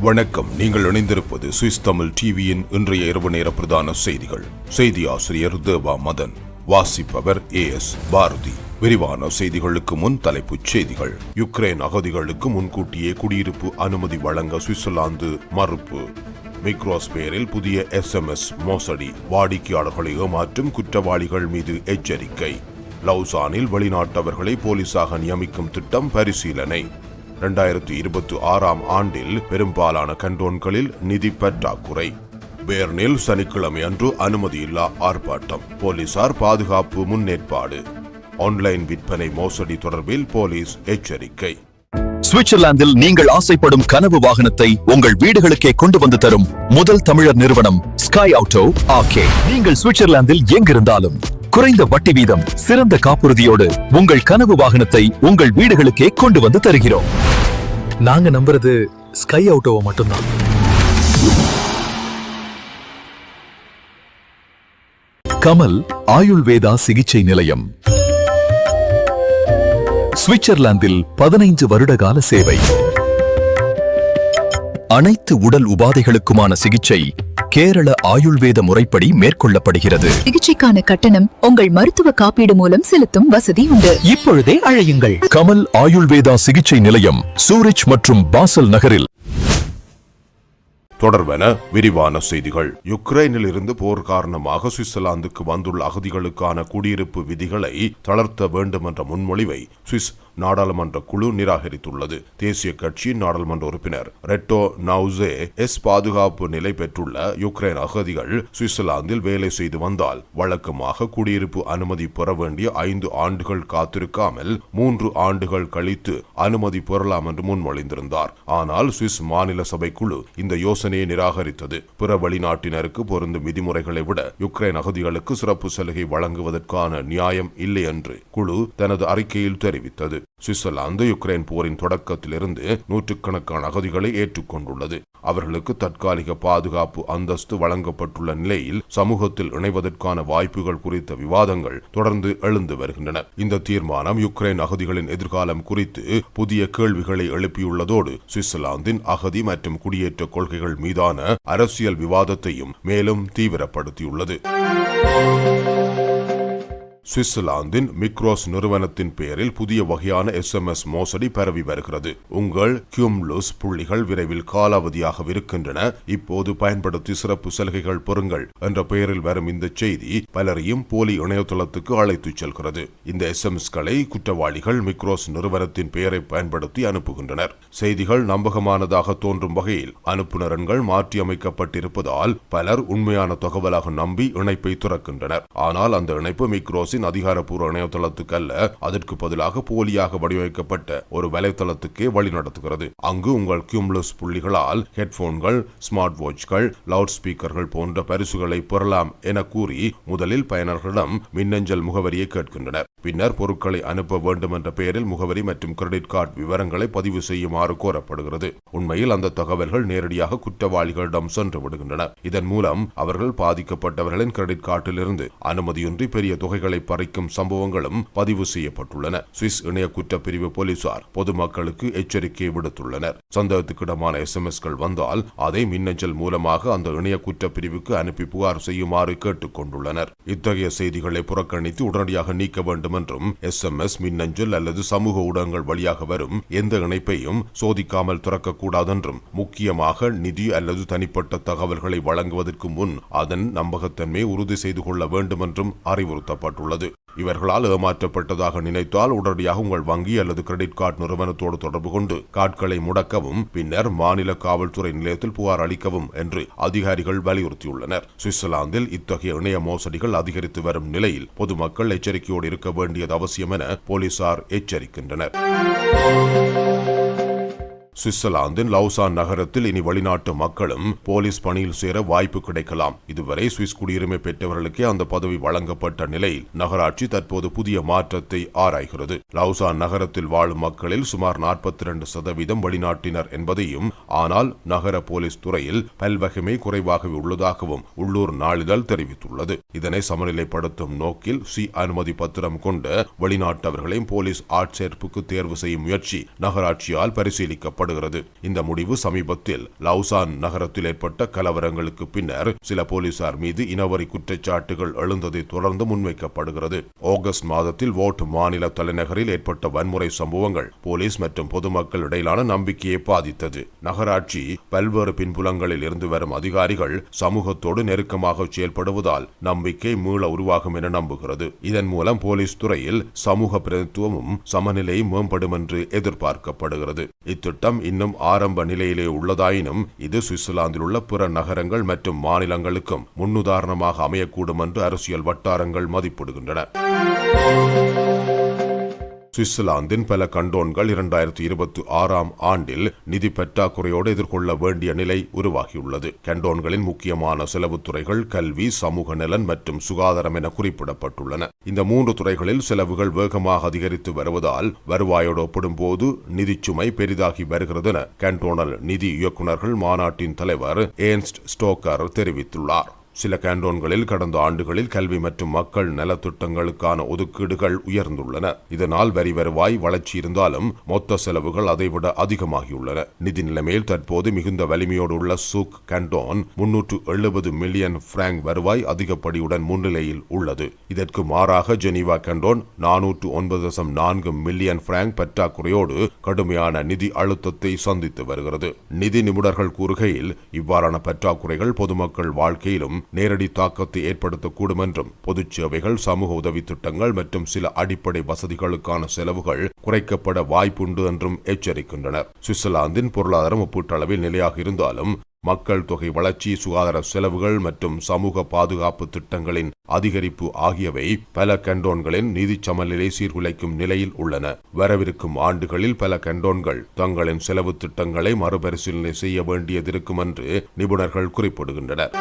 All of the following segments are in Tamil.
வணக்கம். நீங்கள் இணைந்திருப்பது சுவிஸ் தமிழ் டிவியின் இன்றைய இரவு நேர பிரதான செய்திகள். செய்தி ஆசிரியர் தேவா மதன் வாசிப்பவர் ஏ எஸ் பாரதி. விரிவான செய்திகளுக்கு முன் தலைப்புச் செய்திகள். யுக்ரைன் அகதிகளுக்கு முன்கூட்டியே குடியிருப்பு அனுமதி வழங்க சுவிட்சர்லாந்து மறுப்பு. மிக்ரோஸ் பேரில் புதிய எஸ்எம்எஸ் மோசடி. வாடிக்கையாளர்களை ஏமாற்றும் குற்றவாளிகள் மீது எச்சரிக்கை. லவுசானில் வெளிநாட்டவர்களை போலீசாக நியமிக்கும் திட்டம் பரிசீலனை. இரண்டாயிரத்தி இருபத்தி ஆறாம் ஆண்டில் பெரும்பாலான கண்டோன்களில் நிதி பற்றாக்குறை. பேர்னில் சனிக்கிழமை அன்று அனுமதியில்லா ஆர்ப்பாட்டம் போலீசார் பாதுகாப்பு முன்னேற்பாடு. ஆன்லைன் விற்பனை மோசடி தொடர்பில் போலீஸ் எச்சரிக்கை. சுவிட்சர்லாந்தில் நீங்கள் ஆசைப்படும் கனவு வாகனத்தை உங்கள் வீடுகளுக்கே கொண்டு வந்து தரும் முதல் தமிழர் நிறுவனம் ஸ்கை ஆட்டோ ஆகே நீங்கள் சுவிட்சர்லாந்தில் எங்கிருந்தாலும் குறைந்த வட்டி வீதம் சிறந்த காப்புறுதியோடு உங்கள் கனவு வாகனத்தை உங்கள் வீடுகளுக்கே கொண்டு வந்து தருகிறோம். நாங்க நம்புறது ஸ்கை அவுட்டோவை மட்டும்தான். கமல் ஆயுள்வேதா சிகிச்சை நிலையம். சுவிட்சர்லாந்தில் பதினைந்து வருடகால சேவை. அனைத்து உடல் உபாதைகளுக்குமான சிகிச்சை கேரள ஆயுள்வேத முறைப்படி மேற்கொள்ளப்படுகிறது. சிகிச்சைக்கான கட்டணம் உங்கள் மருத்துவ காப்பீடு மூலம் செலுத்தும் வசதி உண்டு. இப்பொழுதே அழையுங்கள். கமல் ஆயுள்வேதா சிகிச்சை நிலையம் சூரிச் மற்றும் பாசல் நகரில். தொடர்வன விரிவான செய்திகள். யுக்ரைனில் இருந்து போர் காரணமாக சுவிட்சர்லாந்துக்கு வந்துள்ள அகதிகளுக்கான குடியிருப்பு விதிகளை தளர்த்த வேண்டும் என்ற முன்மொழிவை சுவிஸ் நாடாளுமன்ற குழு நிராகரித்துள்ளது. தேசிய கட்சியின் நாடாளுமன்ற உறுப்பினர் ரெட்டோ நவுசே எஸ் பாதுகாப்பு நிலை பெற்றுள்ள யுக்ரைன் அகதிகள் சுவிட்சர்லாந்தில் வேலை செய்து வந்தால் வழக்கமாக குடியிருப்பு அனுமதி பெற வேண்டிய ஐந்து ஆண்டுகள் காத்திருக்காமல் மூன்று ஆண்டுகள் கழித்து அனுமதி பெறலாம் என்று முன்மொழிந்திருந்தார். ஆனால் சுவிஸ் மாநில சபை குழு இந்த யோசனையை நிராகரித்தது. பிற வெளிநாட்டினருக்கு பொருந்தும் விதிமுறைகளை விட யுக்ரைன் அகதிகளுக்கு சிறப்பு சலுகை வழங்குவதற்கான நியாயம் இல்லை என்று குழு தனது அறிக்கையில் தெரிவித்தது. சுவிட்சர்லாந்து யுக்ரைன் போரின் தொடக்கத்திலிருந்து நூற்றுக்கணக்கான அகதிகளை ஏற்றுக்கொண்டுள்ளது. அவர்களுக்கு தற்காலிக பாதுகாப்பு அந்தஸ்து வழங்கப்பட்டுள்ள நிலையில் சமூகத்தில் இணைவதற்கான வாய்ப்புகள் குறித்த விவாதங்கள் தொடர்ந்து எழுந்து வருகின்றன. இந்த தீர்மானம் யுக்ரைன் அகதிகளின் எதிர்காலம் குறித்து புதிய கேள்விகளை எழுப்பியுள்ளதோடு சுவிட்சர்லாந்தின் அகதி மற்றும் குடியேற்ற கொள்கைகள் மீதான அரசியல் விவாதத்தையும் மேலும் தீவிரப்படுத்தியுள்ளது. சுவிட்சர்லாந்தின் மிக்ரோஸ் நிறுவனத்தின் பெயரில் புதிய வகையான எஸ்எம்எஸ் மோசடி பரவி வருகிறது. உங்கள் கியூம்லுஸ் புள்ளிகள் விரைவில் காலாவதியாகவிருக்கின்றன இப்போது பயன்படுத்தி சிறப்பு சலுகைகள் பெறுங்கள் என்ற பெயரில் வரும் இந்த செய்தி பலரையும் போலி இணையதளத்துக்கு அழைத்துச் செல்கிறது. இந்த எஸ்எம்எஸ்களை குற்றவாளிகள் மிக்ரோஸ் நிறுவனத்தின் பெயரை பயன்படுத்தி அனுப்புகின்றனர். செய்திகள் நம்பகமானதாக தோன்றும் வகையில் அனுப்புநரன்கள் மாற்றியமைக்கப்பட்டிருப்பதால் பலர் உண்மையான தகவலாக நம்பி இணைப்பை துறக்கின்றனர். ஆனால் அந்த இணைப்பு மிக்ரோஸின் அதிகாரப்பூர்வ இணையதளத்துக்கு அல்ல அதற்கு பதிலாக போலியாக வடிவமைக்கப்பட்ட ஒரு வலைத்தளத்துக்கே வழிநடத்துகிறது அங்கு உங்கள் கியூம்லஸ் புள்ளிகளால் ஹெட்போன்கள் ஸ்மார்ட் வாட்ச்கள் லவுட் ஸ்பீக்கர்கள் போன்ற பரிசுகளை பெறலாம் என கூறி முதலில் பயனர்களிடம் மின்னஞ்சல் முகவரியை கேட்கின்றனர். பின்னர் பொருட்களை அனுப்ப வேண்டும் என்ற பெயரில் முகவரி மற்றும் கிரெடிட் கார்டு விவரங்களை பதிவு செய்யுமாறு கோரப்படுகிறது. உண்மையில் அந்த தகவல்கள் நேரடியாக குற்றவாளிகளிடம் சென்று விடுகின்றன. இதன் மூலம் அவர்கள் பாதிக்கப்பட்டவர்களின் கிரெடிட் கார்டிலிருந்து அனுமதியின்றி பெரிய தொகைகளை பறிக்கும் சம்பவங்களும் பதிவு செய்யப்பட்டுள்ளன. சுவிஸ் இணைய குற்றப்பிரிவு போலீசார் பொதுமக்களுக்கு எச்சரிக்கை விடுத்துள்ளனர். சந்தேகத்துக்கிடமான எஸ்எம்எஸ்கள் வந்தால் அதை மின்னஞ்சல் மூலமாக அந்த இணைய குற்றப்பிரிவுக்கு அனுப்பி புகார் செய்யுமாறு கேட்டுக் கொண்டுள்ளனர் இத்தகைய செய்திகளை புறக்கணித்து உடனடியாக நீக்க வேண்டும் என்றும் எஸ் எம் எஸ் மின்னஞ்சல் அல்லது சமூக ஊடகங்கள் வழியாக வரும் எந்த இணைப்பையும் சோதிக்காமல் திறக்கக்கூடாதென்றும் முக்கியமாக நிதி அல்லது தனிப்பட்ட தகவல்களை வழங்குவதற்கு முன் அதன் நம்பகத்தன்மை உறுதி செய்து கொள்ள வேண்டும் என்றும் அறிவுறுத்தப்பட்டுள்ளது. இவர்களால் ஏமாற்றப்பட்டதாக நினைத்தால் உடனடியாக உங்கள் வங்கி அல்லது கிரெடிட் கார்டு நிறுவனத்தோடு தொடர்பு கொண்டு கார்டுகளை முடக்கவும் பின்னர் மாநில காவல்துறை நிலையத்தில் புகார் அளிக்கவும் என்று அதிகாரிகள் வலியுறுத்தியுள்ளனர். சுவிட்சர்லாந்தில் இத்தகைய இணைய மோசடிகள் அதிகரித்து வரும் நிலையில் பொதுமக்கள் எச்சரிக்கையோடு இருக்க வேண்டியது அவசியம் என போலீசார் எச்சரிக்கின்றனர். சுவிட்சர்லாந்தின் லவுசான் நகரத்தில் இனி வெளிநாட்டு மக்களும் போலீஸ் பணியில் சேர வாய்ப்பு கிடைக்கலாம். இதுவரை சுவிஸ் குடியுரிமை பெற்றவர்களுக்கே அந்த பதவி வழங்கப்பட்ட நிலையில் நகராட்சி தற்போது புதிய மாற்றத்தை ஆராய்கிறது. லவுசான் நகரத்தில் வாழும் மக்களில் சுமார் நாற்பத்தி இரண்டு சதவீதம் வெளிநாட்டினர் என்பதையும் ஆனால் நகர போலீஸ் துறையில் பல்வகைமை குறைவாகவே உள்ளதாகவும் உள்ளூர் நாளிதழ் தெரிவித்துள்ளது. இதனை சமநிலைப்படுத்தும் நோக்கில் சி. அனுமதி பத்திரம் கொண்ட வெளிநாட்டவர்களையும் போலீஸ் ஆட்சேர்ப்புக்கு தேர்வு செய்யும் முயற்சி நகராட்சியால் கூறப்படுகிறது இந்த முடிவு சமீபத்தில் லவுசான் நகரத்தில் ஏற்பட்ட கலவரங்களுக்கு பின்னர் சில போலீசார் மீது இனவரி குற்றச்சாட்டுகள் எழுந்ததை தொடர்ந்து முன்வைக்கப்படுகிறது. ஆகஸ்ட் மாதத்தில் ஓட் மாநில தலைநகரில் ஏற்பட்ட வன்முறை சம்பவங்கள் போலீஸ் மற்றும் பொதுமக்கள் இடையிலான நம்பிக்கையை பாதித்தது. நகராட்சி பல்வேறு பின்புலங்களில் இருந்து வரும் அதிகாரிகள் சமூகத்தோடு நெருக்கமாக செயல்படுவதால் நம்பிக்கை மீள உருவாகும் என நம்புகிறது. இதன் மூலம் போலீஸ் துறையில் சமூக பிரதித்துவமும் சமநிலையும் மேம்படும் என்று எதிர்பார்க்கப்படுகிறது. இத்திட்டம் இன்னும் ஆரம்ப நிலையிலே உள்ளதாயினும் இது சுவிட்சர்லாந்தில் உள்ள பிற நகரங்கள் மற்றும் மாநிலங்களுக்கும் முன்னுதாரணமாக அமையக்கூடும் என்று அரசியல் வட்டாரங்கள் மதிப்பிடுகின்றன. சுவிட்சர்லாந்தின் பல கண்டோன்கள் இரண்டாயிரத்தி இருபத்தி ஆறாம் ஆண்டில் நிதி பற்றாக்குறையோடு எதிர்கொள்ள வேண்டிய நிலை உருவாகியுள்ளது. கண்டோன்களின் முக்கியமான செலவுத் துறைகள் கல்வி சமூக நலன் மற்றும் சுகாதாரம் என குறிப்பிடப்பட்டுள்ளன. இந்த மூன்று துறைகளில் செலவுகள் வேகமாக அதிகரித்து வருவதால் வருவாயோடு ஒப்பிடும்போது நிதிச்சுமை பெரிதாகி வருகிறது என கண்டோனல் நிதி இயக்குநர்கள் மாநாட்டின் தலைவர் ஏன்ஸ்ட் ஸ்டோக்கர் தெரிவித்துள்ளார். சில கேண்டோன்களில் கடந்த ஆண்டுகளில் கல்வி மற்றும் மக்கள் நலத்திட்டங்களுக்கான ஒதுக்கீடுகள் உயர்ந்துள்ளன. இதனால் வரி வருவாய் வளர்ச்சி இருந்தாலும் மொத்த செலவுகள் அதைவிட அதிகமாகியுள்ளன. நிதி நிலைமையில் தற்போது மிகுந்த வலிமையோடு உள்ள சூக் கேண்டோன் முன்னூற்று எழுபது மில்லியன் பிராங்க் வருவாய் அதிகப்படியுடன் முன்னிலையில் உள்ளது. இதற்கு மாறாக ஜெனீவா கேண்டோன் நானூற்று ஒன்பது தசம் நான்கு மில்லியன் பிராங்க் பற்றாக்குறையோடு கடுமையான நிதி அழுத்தத்தை சந்தித்து வருகிறது. நிதி நிபுணர்கள் கூறுகையில் இவ்வாறான பற்றாக்குறைகள் பொதுமக்கள் வாழ்க்கையிலும் நேரடி தாக்கத்தை ஏற்படுத்தக்கூடும் என்றும் பொதுச் சேவைகள் சமூக உதவி திட்டங்கள் மற்றும் சில அடிப்படை வசதிகளுக்கான செலவுகள் குறைக்கப்பட வாய்ப்புண்டு என்றும் எச்சரிக்கின்றனர். சுவிட்சர்லாந்தின் பொருளாதாரம் ஒப்பீட்டளவில் நிலையாக இருந்தாலும் மக்கள் தொகை வளர்ச்சி சுகாதார செலவுகள் மற்றும் சமூக பாதுகாப்பு திட்டங்களின் அதிகரிப்பு ஆகியவை பல கண்டோன்களின் நிதி சமநிலை சீர்குலைக்கும் நிலையில் உள்ளன. வரவிருக்கும் ஆண்டுகளில் பல கண்டோன்கள் தங்களின் செலவு திட்டங்களை மறுபரிசீலனை செய்ய வேண்டியதிருக்கும் என்று நிபுணர்கள் குறிப்பிடுகின்றனர்.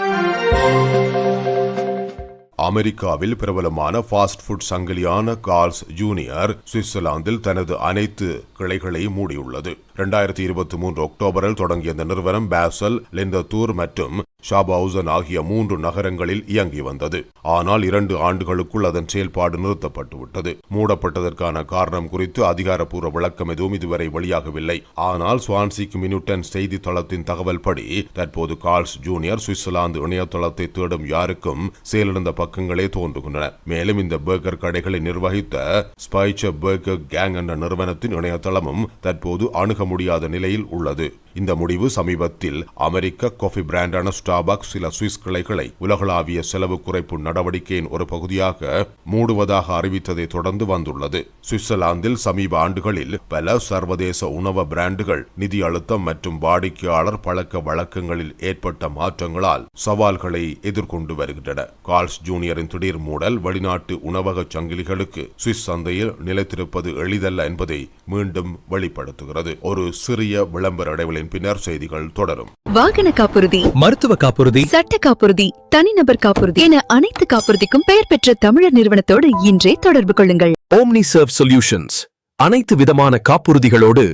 அமெரிக்காவில் பிரபலமான ஃபாஸ்ட் ஃபுட் சங்கிலியான கார்ல்ஸ் ஜூனியர் சுவிட்சர்லாந்தில் தனது அனைத்து கிளைகளை மூடியுள்ளது. இரண்டாயிரத்தி இருபத்தி மூன்று அக்டோபரில் தொடங்கிய இந்த நிறுவனம் பேசல் லிந்தத்தூர் மற்றும் ஷாபவுசன் ஆகிய மூன்று நகரங்களில் இயங்கி வந்தது. ஆனால் இரண்டு ஆண்டுகளுக்குள் அதன் செயல்பாடு நிறுத்தப்பட்டுவிட்டது. மூடப்பட்டதற்கான காரணம் குறித்து அதிகாரப்பூர்வ விளக்கம் எதுவும் இதுவரை வெளியாகவில்லை. ஆனால் ஸ்வான்சிக் மினுட்டன் செய்தித்தளத்தின் தகவல் படி தற்போது கார்ல்ஸ் ஜூனியர் சுவிட்சர்லாந்து இணையதளத்தை தேடும் யாருக்கும் செயலிழந்த பக்கங்களே தோன்றுகின்றன. மேலும் இந்த பேக்கர் கடைகளை நிர்வகித்த ஸ்பைச்சர் பேக்கர் கேங் என்ற நிறுவனத்தின் இணையதளமும் தற்போது அணுக முடியாத நிலையில் உள்ளது. இந்த முடிவு சமீபத்தில் அமெரிக்க காஃபி பிராண்டான ஸ்டாபாக் சில சுவிஸ் கிளைகளை உலகளாவிய செலவு குறைப்பு நடவடிக்கையின் ஒரு பகுதியாக மூடுவதாக அறிவித்ததை தொடர்ந்து வந்துள்ளது. சுவிட்சர்லாந்தில் சமீப ஆண்டுகளில் பல சர்வதேச உணவு பிராண்டுகள் நிதி அழுத்தம் மற்றும் வாடிக்கையாளர் பழக்க வழக்கங்களில் ஏற்பட்ட மாற்றங்களால் சவால்களை எதிர்கொண்டு வருகின்றன. கால்ஸ் ஜூனியரின் திடீர் மூடல் வெளிநாட்டு உணவக சங்கிலிகளுக்கு சுவிஸ் சந்தையில் நிலைத்திருப்பது எளிதல்ல என்பதை மீண்டும் வெளிப்படுத்துகிறது. ஒரு சிறிய விளம்பர இடைவெளியின் பின்னர் செய்திகள் தொடரும். வாகன காப்புறுதி மருத்துவ காப்புறுதி சட்ட காப்புறுதி தனிநபர் காப்புறுதி என அனைத்து காப்புறுதிக்கும் பெயர் பெற்ற தமிழர் நிறுவனத்தோடு இன்றே தொடர்பு கொள்ளுங்கள். ஓம்னி சர்வ் சொல்யூஷன்ஸ் அனைத்து விதமான காப்புறுதிகளோடு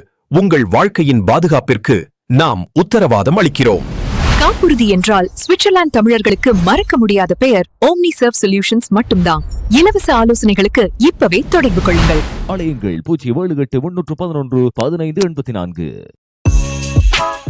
உங்கள் வாழ்க்கையின் பாதுகாப்பிற்கு நாம் உத்தரவாதம் அளிக்கிறோம். காப்புறுதி என்றால் சுவிட்சர்லாந்து தமிழர்களுக்கு மறக்க முடியாத பெயர் ஓம்னி சர்வ் சொல்யூஷன்ஸ் மட்டும்தான். இலவச ஆலோசனைகளுக்கு இப்பவே தொடர்பு கொள்ளுங்கள். ஆலயங்கள் பூஜ்ஜியம் ஏழு எட்டு முன்னூற்று பதினொன்று பதினைந்து எண்பத்தி நான்கு.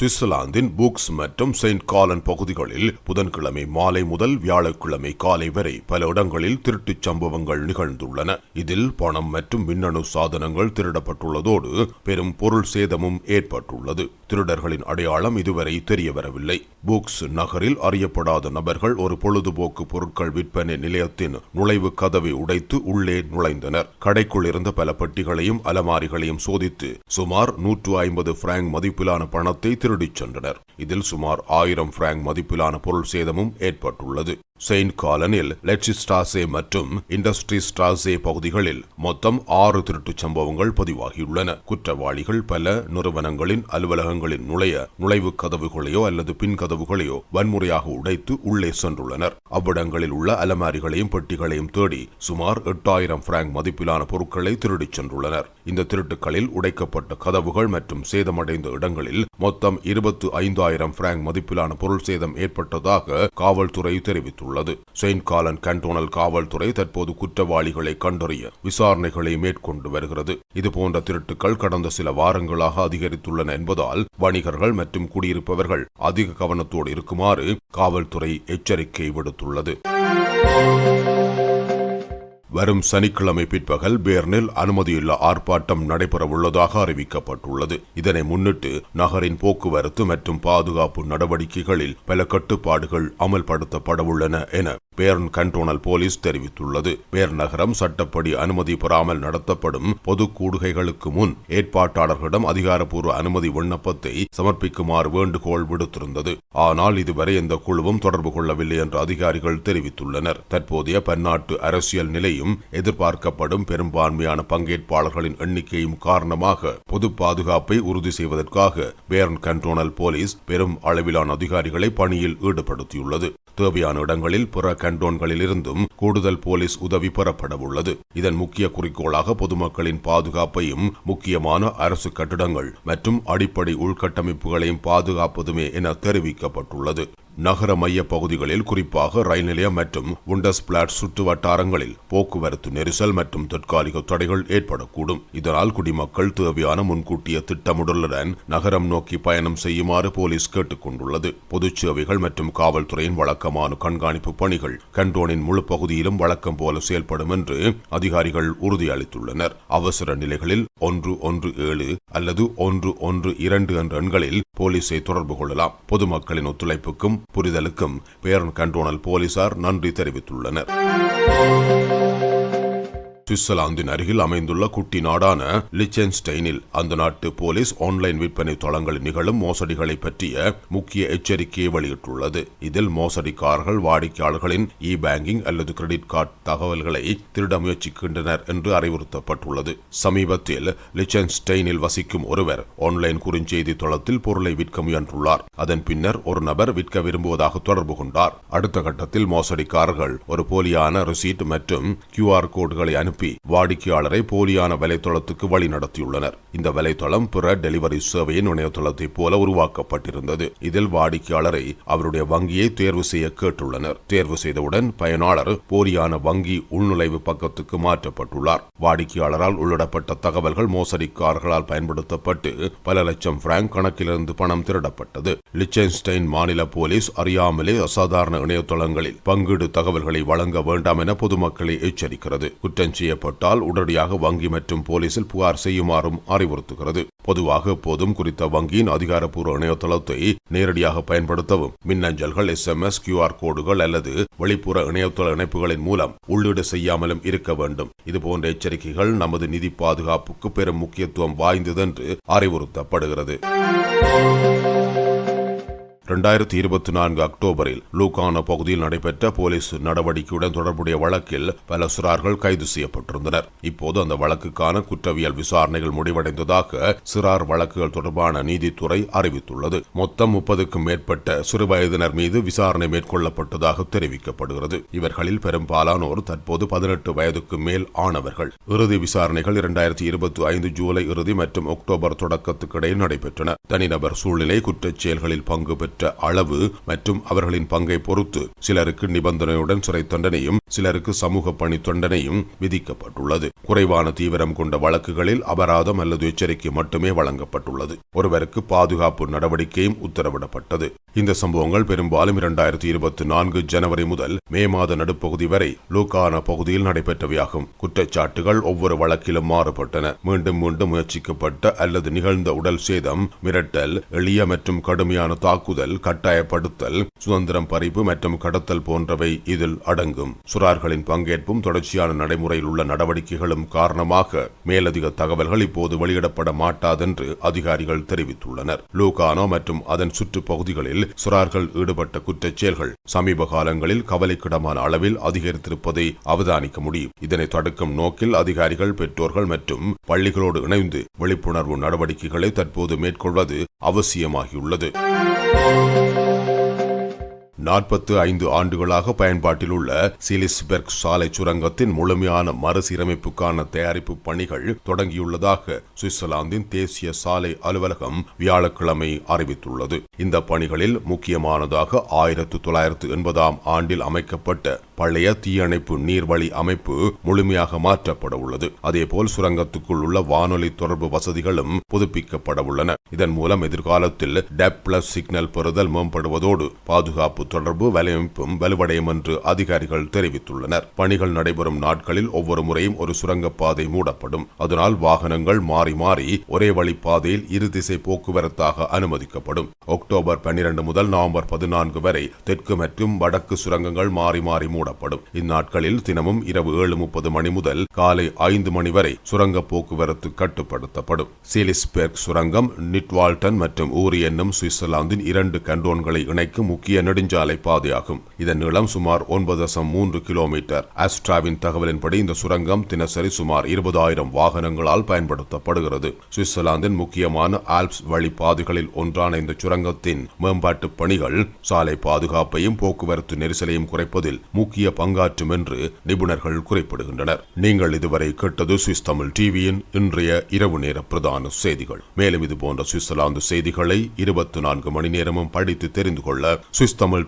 சுவிட்சர்லாந்தின் புக்ஸ் மற்றும் செயின்ட் காலன் பகுதிகளில் புதன்கிழமை மாலை முதல் வியாழக்கிழமை காலை வரை பல இடங்களில் திருட்டுச் சம்பவங்கள் நிகழ்ந்துள்ளன. இதில் பணம் மற்றும் மின்னணு சாதனங்கள் திருடப்பட்டுள்ளதோடு பெரும் பொருள் சேதமும் ஏற்பட்டுள்ளது. திருடர்களின் அடையாளம் இதுவரை தெரியவரவில்லை. புக்ஸ் நகரில் அறியப்படாத நபர்கள் ஒரு பொழுதுபோக்கு பொருட்கள் விற்பனை நிலையத்தின் நுழைவு கதவை உடைத்து உள்ளே நுழைந்தனர். கடைக்குள் இருந்த பல பெட்டிகளையும் அலமாரிகளையும் சோதித்து சுமார் நூற்று ஐம்பது பிராங்க் மதிப்பிலான பணத்தை திருடிச் சென்றனர். இதில் சுமார் ஆயிரம் பிராங்க் மதிப்பிலான பொருள் சேதமும் ஏற்பட்டுள்ளது. செயின்ட் காலனில் லெட்சிஸ்டாசே மற்றும் இண்டஸ்ட்ரி ஸ்டாசே பகுதிகளில் மொத்தம் ஆறு திருட்டுச் சம்பவங்கள் பதிவாகியுள்ளன. குற்றவாளிகள் பல நிறுவனங்களின் அலுவலகங்களின் நுழைய நுழைவு கதவுகளையோ அல்லது பின் கதவுகளையோ வன்முறையாக உடைத்து உள்ளே சென்றுள்ளனர். அவ்விடங்களில் உள்ள அலமாரிகளையும் பெட்டிகளையும் தேடி சுமார் எட்டாயிரம் பிராங்க் மதிப்பிலான பொருட்களை திருடிச் சென்றுள்ளனர். இந்த திருட்டுக்களில் உடைக்கப்பட்ட கதவுகள் மற்றும் சேதமடைந்த இடங்களில் மொத்தம் இருபத்து ஐந்தாயிரம் பிராங்க் மதிப்பிலான பொருள் சேதம் ஏற்பட்டதாக காவல்துறை தெரிவித்துள்ளது. செயின்ட் காலன் கண்டோனல் காவல்துறை தற்போது குற்றவாளிகளை கண்டறிய விசாரணைகளை மேற்கொண்டு வருகிறது. இதுபோன்ற திருட்டுகள் கடந்த சில வாரங்களாக அதிகரித்துள்ளன என்பதால் வணிகர்கள் மற்றும் குடியிருப்பவர்கள் அதிக கவனத்தோடு இருக்குமாறு காவல்துறை எச்சரிக்கை விடுத்துள்ளது. வரும் சனிக்கிழமை பிற்பகல் பேர்னில் அனுமதியுள்ள ஆர்ப்பாட்டம் நடைபெறவுள்ளதாக அறிவிக்கப்பட்டுள்ளது. இதனை முன்னிட்டு நகரின் போக்குவரத்து மற்றும் பாதுகாப்பு நடவடிக்கைகளில் பல கட்டுப்பாடுகள் அமல்படுத்தப்படவுள்ளன என பேர்ன் கண்டோனல் போலீஸ் தெரிவித்துள்ளது. பேர் நகரம் சட்டப்படி அனுமதி பெறாமல் நடத்தப்படும் பொது கூடுகைகளுக்கு முன் ஏற்பாட்டாளர்களிடம் அதிகாரப்பூர்வ அனுமதி விண்ணப்பத்தை சமர்ப்பிக்குமாறு வேண்டுகோள் விடுத்திருந்தது. ஆனால் இதுவரை எந்த குழுவும் தொடர்பு கொள்ளவில்லை என்று அதிகாரிகள் தெரிவித்துள்ளனர். தற்போதைய பன்னாட்டு அரசியல் நிலையும் எதிர்பார்க்கப்படும் பெரும்பான்மையான பங்கேற்பாளர்களின் எண்ணிக்கையும் காரணமாக பொது பாதுகாப்பை உறுதி செய்வதற்காக பேர்ன் கண்டோனல் போலீஸ் பெரும் அளவிலான அதிகாரிகளை பணியில் ஈடுபடுத்தியுள்ளது. தேவையான இடங்களில் பிற கண்டோன்களில் இருந்தும் கூடுதல் போலீஸ் உதவி பெறப்படவுள்ளது. இதன் முக்கிய குறிக்கோளாக பொதுமக்களின் பாதுகாப்பையும் முக்கியமான அரசு கட்டிடங்கள் மற்றும் அடிப்படை உள்கட்டமைப்புகளையும் பாதுகாப்பதுமே என தெரிவிக்கப்பட்டுள்ளது. நகர மைய பகுதிகளில் குறிப்பாக ரயில் நிலையம் மற்றும் உண்டஸ் பிளாட் சுற்று வட்டாரங்களில் போக்குவரத்து நெரிசல் மற்றும் தற்காலிக தடைகள் ஏற்படக்கூடும். இதனால் குடிமக்கள் தேவையான முன்கூட்டிய திட்டமிடலுடன் நகரம் நோக்கி பயணம் செய்யுமாறு போலீஸ் கேட்டுக் கொண்டுள்ளது பொதுச் சேவைகள் மற்றும் காவல்துறையின் வழக்கமான கண்காணிப்பு பணிகள் கண்டோனின் முழு பகுதியிலும் வழக்கம் போல செயல்படும் என்று அதிகாரிகள் உறுதியளித்துள்ளனர். அவசர நிலைகளில் ஒன்று ஒன்று ஏழு அல்லது ஒன்று ஒன்று இரண்டு என்ற எண்களில் போலீஸை தொடர்பு கொள்ளலாம். பொதுமக்களின் ஒத்துழைப்புக்கும் புரிதலுக்கும் பேரன் கண்டோனல் போலீசார் நன்றி தெரிவித்துள்ளனர். சுவிட்சர்லாந்தின் அருகில் அமைந்துள்ள குட்டி நாடான லிச்சென்ஸ்டைனில் அந்த நாட்டு போலீஸ் ஆன்லைன் விற்பனை தளங்களில் நிகழும் மோசடிகளை பற்றிய முக்கிய எச்சரிக்கையை வெளியிட்டுள்ளது. இதில் மோசடிக்காரர்கள் வாடிக்கையாளர்களின் இ பேங்கிங் அல்லது கிரெடிட் கார்டு தகவல்களை திருட முயற்சிக்கின்றனர் என்று அறிவுறுத்தப்பட்டுள்ளது. சமீபத்தில் லிச்சென்ஸ்டைனில் வசிக்கும் ஒருவர் ஆன்லைன் குறுஞ்செய்தி தளத்தில் பொருளை விற்க முயன்றுள்ளார். அதன் பின்னர் ஒரு நபர் விற்க விரும்புவதாக தொடர்பு கொண்டார். அடுத்த கட்டத்தில் மோசடிக்காரர்கள் ஒரு போலியான ரிசீட் மற்றும் கியூஆர் கோடுகளை அனுப்ப வாடிக்கையாளரை போலியான வலைத்தளத்துக்கு வழி நடத்தியுள்ளனர். இந்த வலைத்தளம் பிற டெலிவரி சேவையின் இணையதளத்தை போல உருவாக்கப்பட்டிருந்தது. இதில் வாடிக்கையாளரை அவருடைய வங்கியை தேர்வு செய்ய கேட்டுள்ளனர். தேர்வு செய்தவுடன் பயனாளர் போலியான வங்கி உள்நுழைவு பக்கத்துக்கு மாற்றப்பட்டுள்ளார். வாடிக்கையாளரால் உள்ளிடப்பட்ட தகவல்கள் மோசடிக்காரர்களால் பயன்படுத்தப்பட்டு பல லட்சம் பிராங்க் கணக்கிலிருந்து பணம் திருடப்பட்டது. லிச்சன்ஸ்டைன் மாநில போலீஸ் அறியாமலே அசாதாரண இணையதளங்களில் பங்கீடு தகவல்களை வழங்க வேண்டாம் என பொதுமக்களை எச்சரிக்கிறது. குற்றம் செய்யப்பட்டால் உடனடியாக வங்கி மற்றும் போலீசில் புகார் செய்யுமாறும் அறிவுறுத்துகிறது. பொதுவாக எப்போதும் குறித்த வங்கியின் அதிகாரப்பூர்வ இணையதளத்தை நேரடியாக பயன்படுத்தவும் மின்னஞ்சல்கள் எஸ் எம் எஸ் கியூஆர் கோடுகள் அல்லது வெளிப்புற இணையதள இணைப்புகளின் மூலம் உள்ளீடு செய்யாமலும் இருக்க வேண்டும். இதுபோன்ற எச்சரிக்கைகள் நமது நிதி பாதுகாப்புக்கு பெரும் முக்கியத்துவம் வாய்ந்ததென்று அறிவுறுத்தப்படுகிறது. இரண்டாயிரத்தி இருபத்தி நான்கு அக்டோபரில் லூகானோ பகுதியில் நடைபெற்ற போலீஸ் நடவடிக்கையுடன் தொடர்புடைய வழக்கில் பல சிறார்கள் கைது செய்யப்பட்டிருந்தனர். இப்போது அந்த வழக்குக்கான குற்றவியல் விசாரணைகள் முடிவடைந்ததாக சிறார் வழக்குகள் தொடர்பான நீதித்துறை அறிவித்துள்ளது. மொத்தம் முப்பதுக்கும் மேற்பட்ட சிறுவயதினர் மீது விசாரணை மேற்கொள்ளப்பட்டதாக தெரிவிக்கப்படுகிறது. இவர்களில் பெரும்பாலானோர் தற்போது பதினெட்டு வயதுக்கு மேல் ஆனவர்கள். இறுதி விசாரணைகள் இரண்டாயிரத்தி இருபத்தி ஐந்து ஜூலை இறுதி மற்றும் அக்டோபர் தொடக்கத்துக்கு இடையில் நடைபெற்றன. தனிநபர் சூழ்நிலை குற்றச் செயல்களில் பங்கு பெற்ற பெற்ற அளவு மற்றும் அவர்களின் பங்கை பொறுத்து சிலருக்கு நிபந்தனையுடன் சிறை தண்டனையும் சிலருக்கு சமூக பணி தண்டனையும் விதிக்கப்பட்டுள்ளது. குறைவான தீவிரம் கொண்ட வழக்குகளில் அபராதம் அல்லது எச்சரிக்கை மட்டுமே வழங்கப்பட்டுள்ளது. ஒருவருக்கு பாதுகாப்பு நடவடிக்கையும் உத்தரவிடப்பட்டது. இந்த சம்பவங்கள் பெரும்பாலும் இரண்டாயிரத்தி இருபத்தி நான்கு ஜனவரி முதல் மே மாத நடுப்பகுதி வரை லூக்கான பகுதியில் நடைபெற்றவையாகும். குற்றச்சாட்டுகள் ஒவ்வொரு வழக்கிலும் மாறுபட்டன. மீண்டும் மீண்டும் முயற்சிக்கப்பட்ட அல்லது நிகழ்ந்த உடல் சேதம் மிரட்டல் எளிய மற்றும் கடுமையான தாக்குதல் கட்டாயப்படுத்தல் சுதந்திரம் பறிப்பு மற்றும் கடத்தல் போன்றவை இதில் அடங்கும். சுறார்களின் பங்கேற்பும் தொடர்ச்சியான நடைமுறையில் உள்ள நடவடிக்கைகளும் காரணமாக மேலதிக தகவல்கள் இப்போது வெளியிடப்பட மாட்டாதென்று அதிகாரிகள் தெரிவித்துள்ளனர். லூகானோ மற்றும் அதன் சுற்று பகுதிகளில் சுறார்கள் ஈடுபட்ட குற்றச் செயல்கள் சமீப காலங்களில் கவலைக்கிடமான அளவில் அதிகரித்திருப்பதை அவதானிக்க முடியும். இதனை தடுக்கும் நோக்கில் அதிகாரிகள் பெற்றோர்கள் மற்றும் பள்ளிகளோடு இணைந்து விழிப்புணர்வு நடவடிக்கைகளை தற்போது மேற்கொள்வது அவசியமாகியுள்ளது. நாற்பத்து ஐந்து ஆண்டுகளாக பயன்பாட்டில் உள்ள சிலிஸ்பெர்க் சாலை சுரங்கத்தின் முழுமையான மறுசீரமைப்புக்கான தயாரிப்பு பணிகள் தொடங்கியுள்ளதாக சுவிட்சர்லாந்தின் தேசிய சாலை அலுவலகம் வியாழக்கிழமை அறிவித்துள்ளது. இந்த பணிகளில் முக்கியமானதாக ஆயிரத்து தொள்ளாயிரத்து எண்பதாம் ஆண்டில் அமைக்கப்பட்ட பழைய தீயணைப்பு நீர்வழி அமைப்பு முழுமையாக மாற்றப்பட உள்ளது. அதேபோல் சுரங்கத்துக்குள் உள்ள வானொலி தொடர்பு வசதிகளும் புதுப்பிக்கப்பட உள்ளன. இதன் மூலம் எதிர்காலத்தில் டெப் பிளஸ் சிக்னல் பெறுதல் மேம்படுவதோடு பாதுகாப்பு தொடர்பு வலையமைப்பும் வலுவடையும் என்று அதிகாரிகள் தெரிவித்துள்ளனர். பணிகள் நடைபெறும் நாட்களில் ஒவ்வொரு முறையும் ஒரு சுரங்கப்பாதை மூடப்படும். அதனால் வாகனங்கள் மாறி மாறி ஒரே வழி பாதையில் இரு திசை போக்குவரத்தாக அனுமதிக்கப்படும். அக்டோபர் பன்னிரண்டு முதல் நவம்பர் பதினான்கு வரை தெற்கு மற்றும் வடக்கு சுரங்கங்கள் மாறி மாறி மூடப்படும். இந்நாட்களில் தினமும் இரவு ஏழு முப்பது மணி முதல் காலை ஐந்து மணி வரை சுரங்க போக்குவரத்து கட்டுப்படுத்தப்படும். சீலிஸ்பெர்க் சுரங்கம் நிட்வால்டன் மற்றும் ஊரி என்னும் சுவிட்சர்லாந்தின் இரண்டு கண்டோன்களை இணைக்கும் முக்கிய நெடுஞ்சாலை பாதையாகும். இதன் நீளம் சுமார் ஒன்பது தசம் மூன்று கிலோமீட்டர். அஸ்ட்ராவின் தகவலின்படி இந்த சுரங்கம் தினசரி சுமார் இருபதாயிரம் வாகனங்களால் பயன்படுத்தப்படுகிறது. சுவிட்சர்லாந்தின் முக்கியமான ஆல்ப்ஸ் வழிபாதைகளில் ஒன்றான இந்த சுரங்கத்தின் மேம்பாட்டு பணிகள் சாலை பாதுகாப்பையும் போக்குவரத்து நெரிசலையும் குறைப்பதில் முக்கிய பங்காற்றும் என்று நிபுணர்கள் குறிப்பிடுகின்றனர். நீங்கள் இதுவரை கேட்டது சுவிஸ் தமிழ் டிவியின் இன்றைய இரவு நேர பிரதான செய்திகள். மேலும் இது போன்ற சுவிட்சர்லாந்து செய்திகளை இருபத்தி நான்கு மணி நேரமும் படித்து தெரிந்து கொள்ள Swiss Tamil